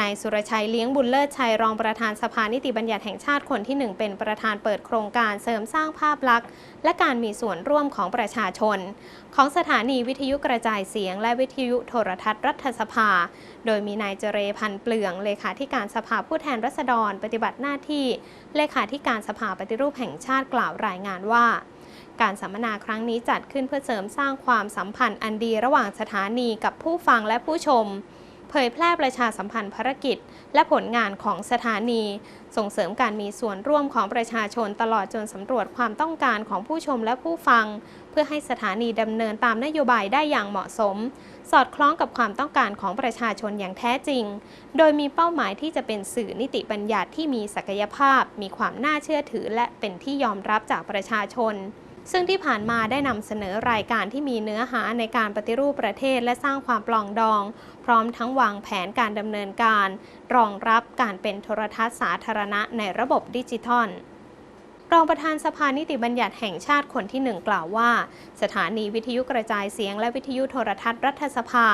นายสุรชัยเลี้ยงบุญเลิศชัยรองประธานสภานิติบัญญัติแห่งชาติคนที่หนึ่งเป็นประธานเปิดโครงการเสริมสร้างภาพลักษณ์ และการมีส่วนร่วมของประชาชน ของสถานีวิทยุกระจายเสียง และวิทยุโทรทัศน์รัฐสภา โดยมีนายเจเรพันธ์เปลืองเลขาธิการสภาผู้แทนรัษฎร ปฏิบัติหน้าที่เลขาธิการสภาปฏิรูปแห่งชาติกล่าวรายงานว่าการสัมมนาครั้งนี้จัดขึ้นเพื่อเสริมสร้างความสัมพันธ์อันดีระหว่างสถานีกับผู้ฟังและผู้ชม เผยแพร่ประชาสัมพันธ์ภารกิจ และผลงานของสถานี ส่งเสริมการมีส่วนร่วมของประชาชนตลอดจนสำรวจความต้องการของผู้ชมและผู้ฟัง เพื่อให้สถานีดำเนินตามนโยบายได้อย่างเหมาะสม สอดคล้องกับความต้องการของประชาชนอย่างแท้จริง โดยมีเป้าหมายที่จะเป็นสื่อนิติบัญญัติที่มีศักยภาพ มีความน่าเชื่อถือ และเป็นที่ยอมรับจากประชาชน ซึ่งที่ผ่านมาได้นำเสนอรายการที่มีเนื้อหาในการปฏิรูปประเทศและสร้างความปลองดอง พร้อมทั้งวางแผนการดำเนินการ รองรับการเป็นโทรทัศน์สาธารณะในระบบดิจิทัล รองประธานสภานิติบัญญัติแห่งชาติคนที่หนึ่งกล่าวว่า สถานีวิทยุกระจายเสียงและวิทยุโทรทัศน์รัฐสภา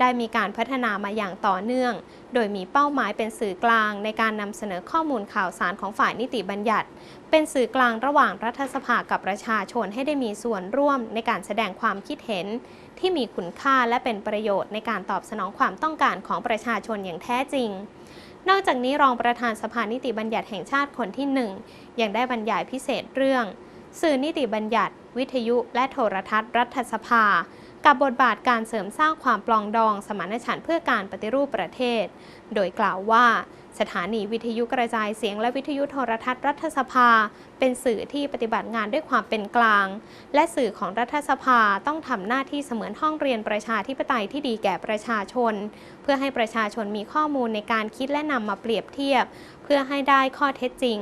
ได้มีการพัฒนามาอย่างต่อเนื่อง โดยมีเป้าหมายเป็นสื่อกลางในการนำเสนอข้อมูลข่าวสารของฝ่ายนิติบัญญัติ เป็นสื่อกลางระหว่างรัฐสภากับประชาชนให้ได้มีส่วนร่วมในการแสดงความคิดเห็น ที่มีคุณค่าและเป็นประโยชน์ในการตอบสนองความต้องการของประชาชนอย่างแท้จริง นอกจากนี้รองประธานสภานิติบัญญัติแห่งชาติคนที่หนึ่งยังได้บรรยายพิเศษเรื่อง สื่อนิติบัญญัติ วิทยุและโทรทัศน์รัฐสภา กับบทบาทการเสริมสร้างความปลองดองสมานฉันท์เพื่อการปฏิรูปประเทศ โดยกล่าวว่า สถานีวิทยุกระจายเสียงและวิทยุโทรทัศน์รัฐสภา เป็นสื่อที่ปฏิบัติงานด้วยความเป็นกลาง และสื่อของรัฐสภาต้องทำหน้าที่เสมือนห้องเรียนประชาธิปไตยที่ดีแก่ประชาชน เพื่อให้ประชาชนมีข้อมูลในการคิดและนำมาเปรียบเทียบ เพื่อให้ได้ข้อเท็จจริง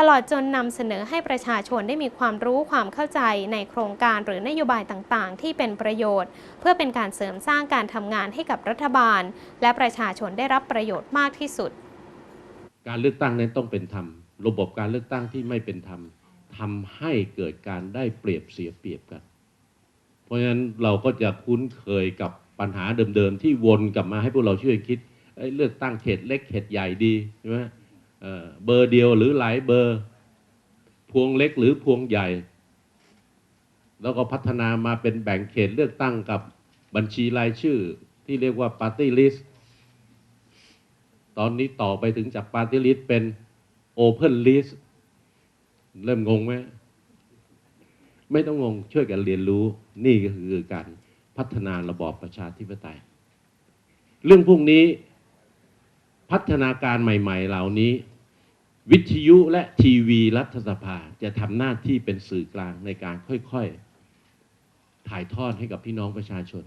ตลอดจนนำเสนอให้ประชาชนได้มีความรู้ความเข้าใจในโครงการหรือนโยบายต่างๆ ที่เป็นประโยชน์ เพื่อเป็นการเสริมสร้างการทำงานให้กับรัฐบาล และประชาชนได้รับประโยชน์มากที่สุด การเลือกตั้งนั้นต้องเป็นธรรม ระบบการเลือกตั้งที่ไม่เป็นธรรมทำให้เกิดการได้เปรียบเสียเปรียบกัน เพราะฉะนั้นเราก็จะคุ้นเคยกับปัญหาเดิมๆที่วนกลับมาให้พวกเราช่วยคิดเเลือกตั้งเขตเล็กเขตใหญ่ดีใช่ไหม เบอร์เดียวหรือหลายเบอร์ พวงเล็กหรือพวงใหญ่ แล้วก็พัฒนามาเป็นแบ่งเขตเลือกตั้งกับบัญชีรายชื่อที่เรียกว่า Party List ตอนนี้ต่อไปถึงจาก Party List เป็น Open List เริ่มงงไหมไม่ต้องงงช่วยกันเรียนรู้นี่ก็คือการพัฒนาระบอบประชาธิปไตย เรื่องพวกนี้ พัฒนาการใหม่ ๆ เหล่านี้ วิทยุและทีวีรัฐสภาจะทำหน้าที่เป็นสื่อกลางในการค่อย ๆ ถ่ายทอดให้กับพี่น้องประชาชน